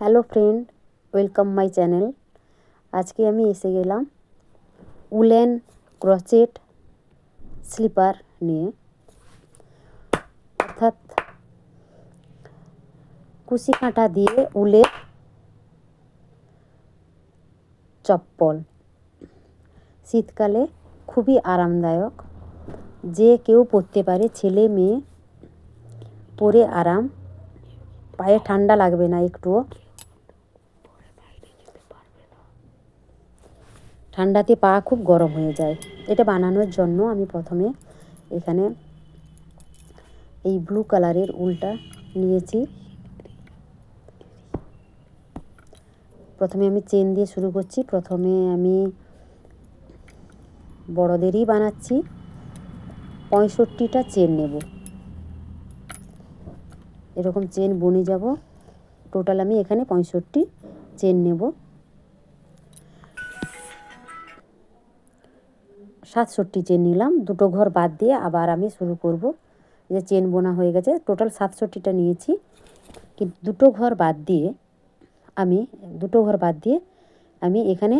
Hello friend, welcome my channel. আজকে আমি এসে গেলাম উলেন ক্রচেট স্লিপার নিয়ে। অর্থাৎ কুশি কাঁটা দিয়ে উলের চপ্পল। শীতকালে খুবই আরামদায়ক। যে কেউ পরতে পারে, ছেলে মেয়ে পরে আরাম। পায়ে ঠান্ডা লাগবে না একটুও। ঠান্ডাতে পা খুব গরম হয়ে যায়। এটা বানানোর জন্য আমি প্রথমে এখানে এই ব্লু কালারের উলটা নিয়েছি। প্রথমে আমি চেন দিয়ে শুরু করছি। প্রথমে আমি বড়দেরই বানাচ্ছি। পঁয়ষট্টিটা চেন নেব। এরকম চেন বনে যাব। টোটাল আমি এখানে পঁয়ষট্টি চেন নেব। সাতষট্টি চেন নিলাম। দুটো ঘর বাদ দিয়ে আবার আমি শুরু করব। যে চেন বোনা হয়ে গেছে, টোটাল সাতষট্টিটা নিয়েছি। কিন্তু দুটো ঘর বাদ দিয়ে আমি, দুটো ঘর বাদ দিয়ে আমি এখানে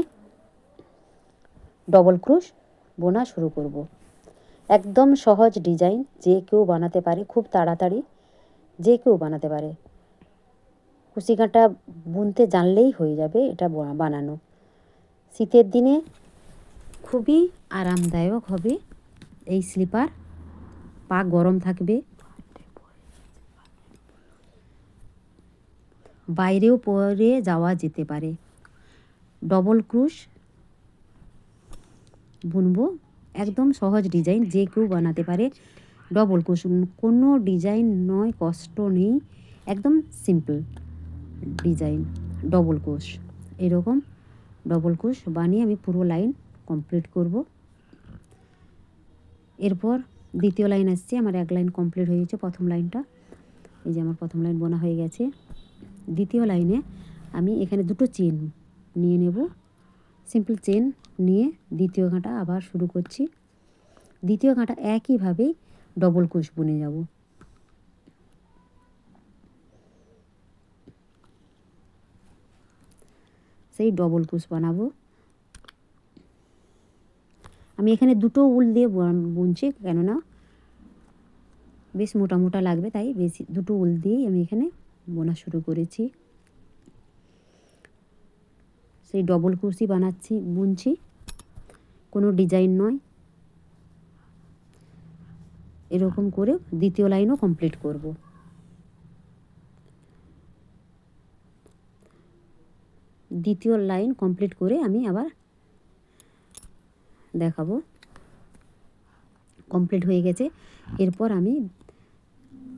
ডবল ক্রুশ বোনা শুরু করব। একদম সহজ ডিজাইন, যে কেউ বানাতে পারে, খুব তাড়াতাড়ি যে কেউ বানাতে পারে। কুশি বুনতে জানলেই হয়ে যাবে এটা বানানো। শীতের দিনে খুবই আরামদায়ক হবে এই স্লিপার। পা গরম থাকবে। বাইরেও পরে যাওয়া যেতে পারে। ডবল ক্রুশ বুনবো। একদম সহজ ডিজাইন, যে কেউ বানাতে পারে ডবল ক্রুশ কোনো ডিজাইন নয়, কষ্ট নেই, একদম সিম্পল ডিজাইন ডবল কোষ এরকম ডবল কোষ বানিয়ে আমি পুরো লাইন কমপ্লিট করব। এরপর দ্বিতীয় লাইন আসছে, আমার এক লাইন কমপ্লিট হয়ে গেছে প্রথম লাইনটা এই যে আমার প্রথম লাইন বোনা হয়ে গেছে। দ্বিতীয় লাইনে আমি এখানে দুটো চেন নিয়ে নেব। সিম্পল চেন নিয়ে দ্বিতীয় ঘাঁটা আবার শুরু করছি। দ্বিতীয় ঘাঁটা একইভাবেই ডবল কোষ বুনে যাব। সেই ডবল কুশ বানাবো। আমি এখানে দুটো উল দিয়ে বুনছি, কেননা বেশ মোটা মোটা লাগবে, তাই বেশি দুটো উল দিয়েই আমি এখানে বোনা শুরু করেছি। সেই ডবল কুর্সি বানাচ্ছি, বুনছি। কোনো ডিজাইন নয়। এরকম করে দ্বিতীয় লাইনও কমপ্লিট করব। দ্বিতীয় লাইন কমপ্লিট করে আমি আবার দেখাবো। কমপ্লিট হয়ে গেছে। এরপর আমি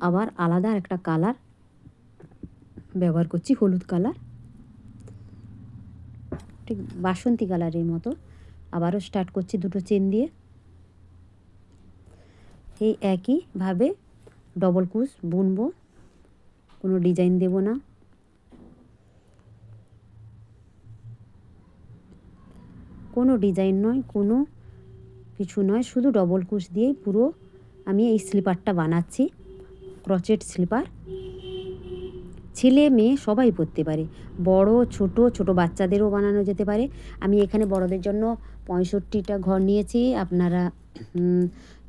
আবার আলাদা একটা কালার ব্যবহার করছি, হলুদ কালার ঠিক বাসন্তী কালারের মতো। আবারও স্টার্ট করছি দুটো চেন দিয়ে। এই একইভাবে ডবল কুশ বুনবো। কোনো ডিজাইন দেব না। কোনো ডিজাইন নয়, কোনো কিছু নয়, শুধু ডবল কুশ দিয়েই পুরো আমি এই স্লিপারটা বানাচ্ছি ক্রচেট স্লিপার। ছেলে মেয়ে সবাই পরতে পারে, বড়, ছোট ছোট বাচ্চাদেরও বানানো যেতে পারে। আমি এখানে বড়দের জন্য পঁয়ষট্টিটা ঘর নিয়েছি, আপনারা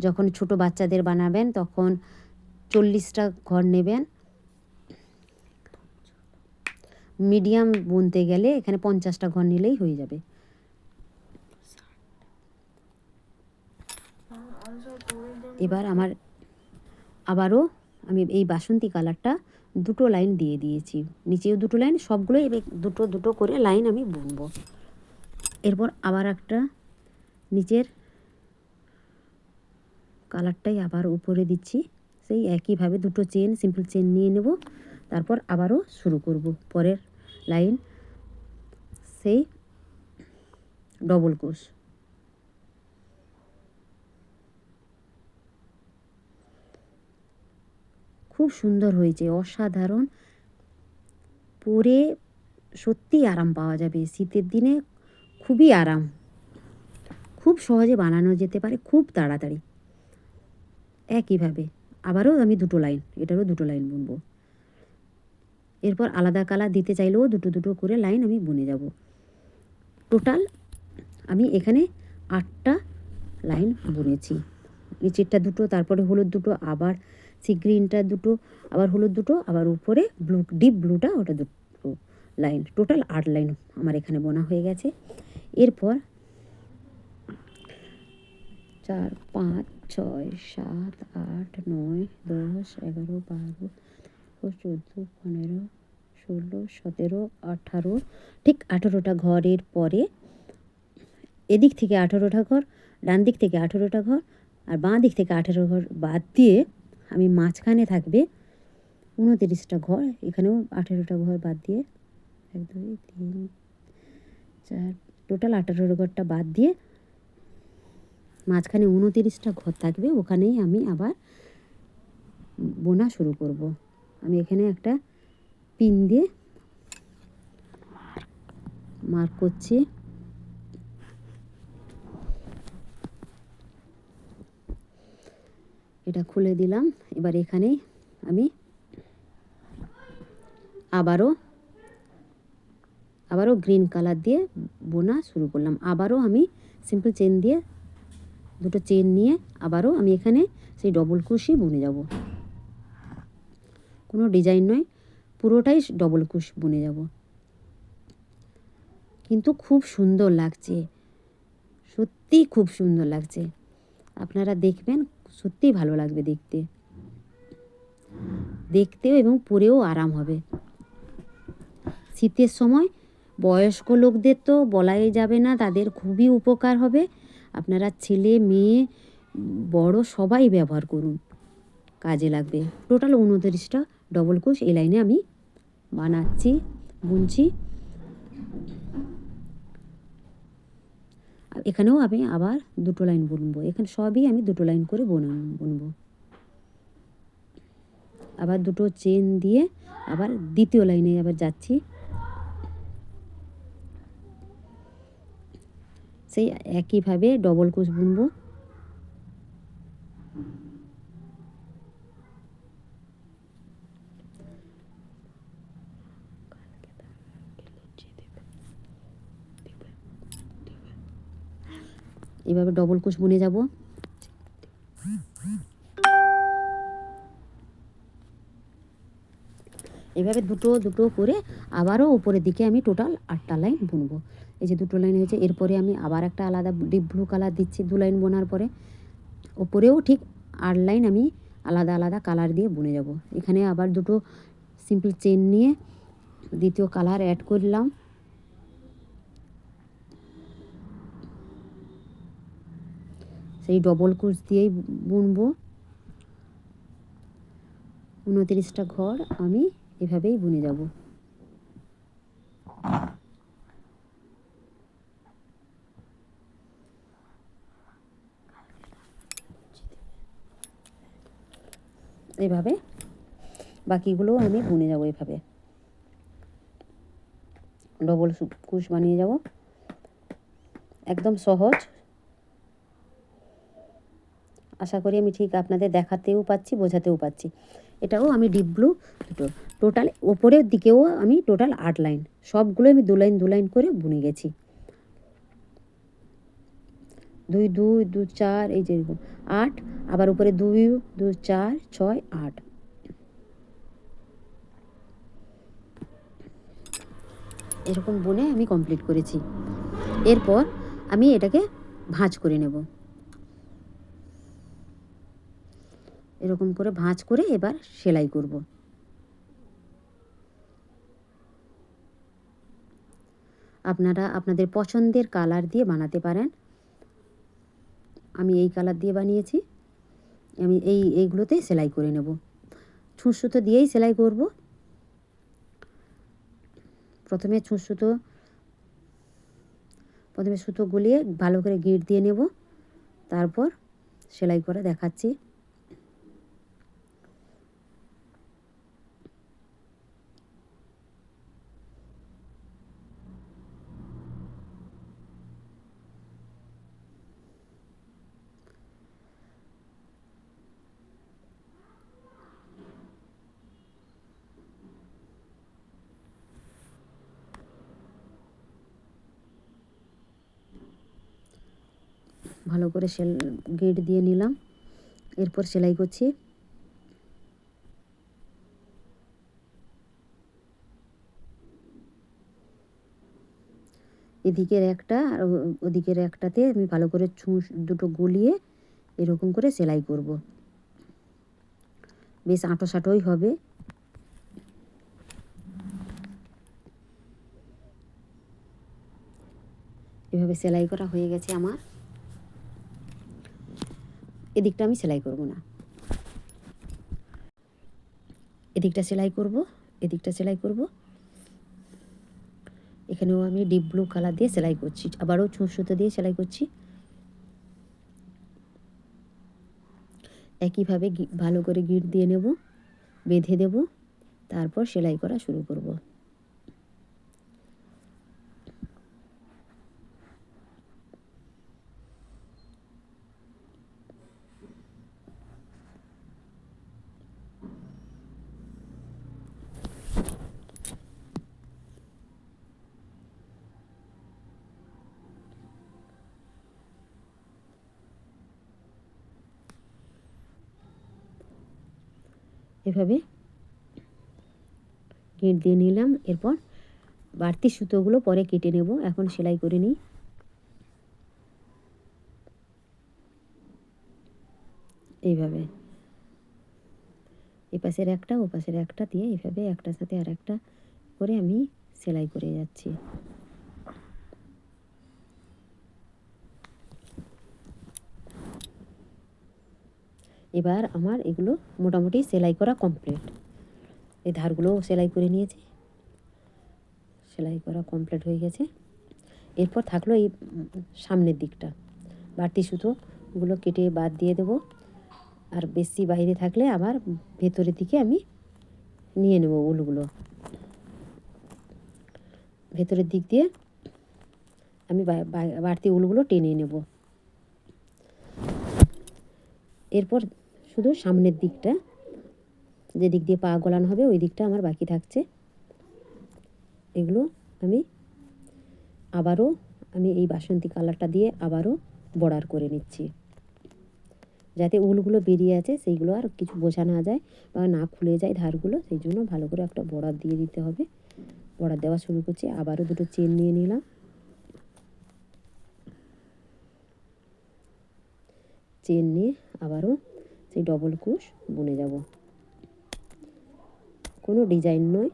যখন ছোট বাচ্চাদের বানাবেন তখন চল্লিশটা ঘর নেবেন। মিডিয়াম বুনতে গেলে এখানে পঞ্চাশটা ঘর নিলেই হয়ে যাবে। এবার আমার আবারও আমি এই বাসন্তী কালারটা দুটো লাইন দিয়ে দিয়েছি। নিচেও দুটো লাইন, সবগুলোই দুটো দুটো করে লাইন আমি বুনবো। এরপর আবার একটা নিচের কালারটাই আবার উপরে দিচ্ছি। সেই একইভাবে দুটো চেন, সিম্পল চেন নিয়ে নেব। তারপর আবারও শুরু করব। পরের লাইন, সেই ডবল কোষ। খুব সুন্দর হয়েছে। অসাধারণ। পরে সত্যি আরাম পাওয়া যাবে। শীতের দিনে খুবই আরাম। খুব সহজে বানানো যেতে পারে, খুব তাড়াতাড়ি। একইভাবে আবারও আমি দুটো লাইন, এটারও দুটো লাইন বুনবো। এরপর আলাদা কালার দিতে চাইলেও দুটো দুটো করে লাইন আমি বুনে যাব। টোটাল আমি এখানে আটটা লাইন বুনেছি। নিচেরটা দুটো, তারপরে হলুদ দুটো, আবার সি গ্রিনটা দুটো, আবার হলুদ দুটো, আবার উপরে ব্লু ডিপ ব্লুটা ওটা দুটো লাইন টোটাল আট লাইন আমার এখানে বোনা হয়ে গেছে। এরপর চার, পাঁচ, ছয়, সাত, আট, নয়, দশ, এগারো, বারো চোদ্দ, পনেরো, ষোলো, সতেরো, আঠারো, ঠিক আঠেরোটা ঘরের পরে এদিক থেকে আঠেরোটা ঘর, ডান দিক থেকে আঠেরোটা ঘর, আর বাঁ দিক থেকে আঠেরো ঘর বাদ দিয়ে আমি মাঝখানে থাকবে। উনতিরিশটা ঘর, এখানেও আঠেরোটা ঘর বাদ দিয়ে এক, দুই, তিন, চার, টোটাল আঠারো ঘরটা বাদ দিয়ে মাঝখানে উনতিরিশটা ঘর থাকবে, ওখানেই আমি আবার বোনা শুরু করব। আমি এখানে একটা পিন দিয়ে মার্ক করছি। এটা খুলে দিলাম। এবার এখানে আমি আবারও আবারও গ্রিন কালার দিয়ে বোনা শুরু করলাম। আবারও আমি সিম্পল চেন দিয়ে দুটো চেন নিয়ে আবারও আমি এখানে সেই ডবল কুশি বুনে যাব। কোনো ডিজাইন নয়, পুরোটাই ডবল কুশ বুনে যাব। কিন্তু খুব সুন্দর লাগছে। সত্যি খুব সুন্দর লাগছে। আপনারা দেখবেন সত্যিই ভালো লাগবে দেখতে। দেখতেও এবং পরেও আরাম হবে। শীতের সময় বয়স্ক লোকদের তো বলাই যাবে না, তাদের খুবই উপকার হবে। আপনারা ছেলে, মেয়ে, বড় সবাই ব্যবহার করুন। কাজে লাগবে। টোটাল উনত্রিশটা ডবল কোষ এই লাইনে আমি বানাচ্ছি, বুনছি। এখানেও আমি আবার দুটো লাইন বুনবো। এখানে সবই আমি দুটো লাইন করে বোন, বুনবো। আবার দুটো চেন দিয়ে আবার দ্বিতীয় লাইনে আবার যাচ্ছি। সেই একইভাবে ডবল কোষ বুনবো। এভাবে ডবল কোষ বুনে যাব। এভাবে দুটো দুটো করে আবারও উপরের দিকে আমি টোটাল আটটা লাইন বুনবো। এই যে দুটো লাইন হয়েছে, এরপরে আমি আবার একটা আলাদা ডিপ ব্লু কালার দিচ্ছি দু লাইন বোনার পরে। ওপরেও ঠিক আট লাইন আমি আলাদা আলাদা কালার দিয়ে বুনে যাব। এখানে আবার দুটো সিম্পল চেন নিয়ে দ্বিতীয় কালার অ্যাড করলাম। সেই ডবল কুচ দিয়েই বুনবো। উনতিরিশটা ঘর আমি এভাবেই বুনে যাব। এভাবে বাকিগুলো আমি বুনে যাব এভাবে। ডবল কুশ বানিয়ে যাব। একদম সহজ আশা করি আমি ঠিক আপনাদের দেখাতেও পাচ্ছি, বোঝাতেও পাচ্ছি। এটাও আমি ডিপ ব্লু দুটো টোটাল ওপরের দিকেও আমি টোটাল আট লাইন সবগুলো আমি দু লাইন দু লাইন করে বুনে গেছি। দুই দুই দু চার, এই যে আট, আবার উপরে দুই দু চার, ছয়, আট। এরকম বুনে আমি কমপ্লিট করেছি। এরপর আমি এটাকে ভাঁজ করে নেব। এরকম করে ভাঁজ করে এবার সেলাই করব। আপনারা আপনাদের পছন্দের কালার দিয়ে বানাতে পারেন। আমি এই কালার দিয়ে বানিয়েছি। আমি এই এইগুলোতে সেলাই করে নেব। ছুঁচ সুতো দিয়েই সেলাই করব। প্রথমে ছুঁচ সুতো, প্রথমে সুতো গুলিয়ে ভালো করে গিট দিয়ে নেব। তারপর সেলাই করে দেখাচ্ছি। ভালো করে সেল গেট দিয়ে নিলাম। এরপর সেলাই করছি। এদিকের একটা আর ওদিকের একটাতে আমি ভালো করে ছুঁচ দুটো গলিয়ে এরকম করে সেলাই করব। বেশ আঁটো সাঁটোই হবে। এভাবে সেলাই করা হয়ে গেছে আমার। এদিকটা আমি সেলাই করব না। এদিকটা সেলাই করব, এদিকটা সেলাই করব। এখানেও আমি ডিপ ব্লু কালার দিয়ে সেলাই করছি, আবারও ছুঁচ সুতো দিয়ে সেলাই করছি। একইভাবে ভালো করে গিট দিয়ে নেব, বেঁধে দেব, তারপর সেলাই করা শুরু করব। এভাবে গিট দিয়ে নিলাম, এরপর বাড়তি সুতোগুলো পরে কেটে নেব। এখন সেলাই করে নিই। এইভাবে। এ পাশের একটা, ও পাশের একটা দিয়ে এইভাবে একটার সাথে আর একটা করে আমি সেলাই করে যাচ্ছি। এবার আমার এগুলো মোটামুটি সেলাই করা কমপ্লিট এই ধারগুলো সেলাই করে নিয়েছি। সেলাই করা কমপ্লিট হয়ে গেছে। এরপর থাকল এই সামনের দিকটা। বাড়তি সুতোগুলো কেটে বাদ দিয়ে দেবো। আর বেশি বাইরে থাকলে আবার ভেতরের দিকে আমি নিয়ে নেব উলগুলো। ভেতরের দিক দিয়ে আমি বাড়তি উলগুলো টেনে নেব। এরপর শুধু সামনের দিকটা, যে দিক দিয়ে পা গলানো হবে, ওই দিকটা আমার বাকি থাকছে। এগুলো আমি আবারও আমি এই বাসন্তী কালারটা দিয়ে আবারও বর্ডার করে নিচ্ছি। যাতে উলগুলো বেরিয়ে আছে, সেইগুলো আর কিছু বোঝা না যায় বা না খুলে যায় ধারগুলো, সেই জন্য ভালো করে একটা বর্ডার দিয়ে দিতে হবে। বর্ডার দেওয়া শুরু করছি, আবারও দুটো চেন নিয়ে নিলাম। চেন নিয়ে আবারও সেই ডবল কুশ বুনে যাব। কোনো ডিজাইন নয়।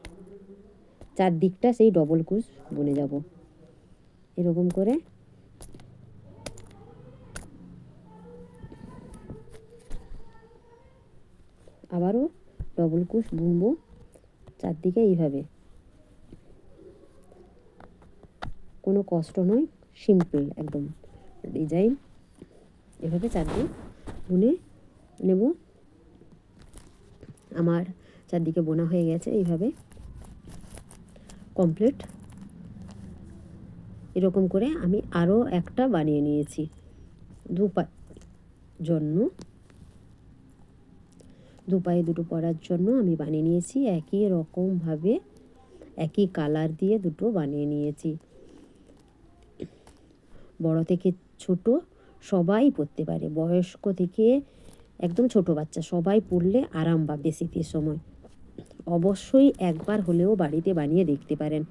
চারদিকটা সেই ডবল কুশ বুনে যাব। এরকম করে আবারও ডবল কুশ বুনবো চারদিকে এইভাবে। কোনো কষ্ট নয় সিম্পল একদম ডিজাইন এভাবে চারদিক বুনে নেব। আমার চারদিকে বোনা হয়ে গেছে এইভাবে। কমপ্লিট এরকম করে আমি আরও একটা বানিয়ে নিয়েছি। দু জন্য। দু পায়ে দুটো পরার জন্য আমি বানিয়ে নিয়েছি। একই রকমভাবে একই কালার দিয়ে দুটো বানিয়ে নিয়েছি। বড় থেকে ছোট সবাই পরতে পারে। বয়স্ক থেকে একদম ছোট বাচ্চা, সবাই পরলে আরাম পাবে শীতের সময়। অবশ্যই একবার হলেও বাড়িতে বানিয়ে দেখতে পারেন।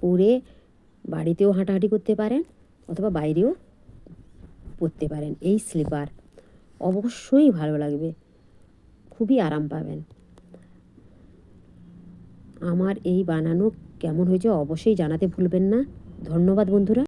পরে বাড়িতেও হাঁটাহাঁটি করতে পারেন অথবা বাইরেও পরতে পারেন, এই স্লিপার। অবশ্যই ভালো লাগবে, খুবই আরাম পাবেন। আমার এই বানানো কেমন হয়েছে অবশ্যই জানাতে ভুলবেন না। ধন্যবাদ বন্ধুরা।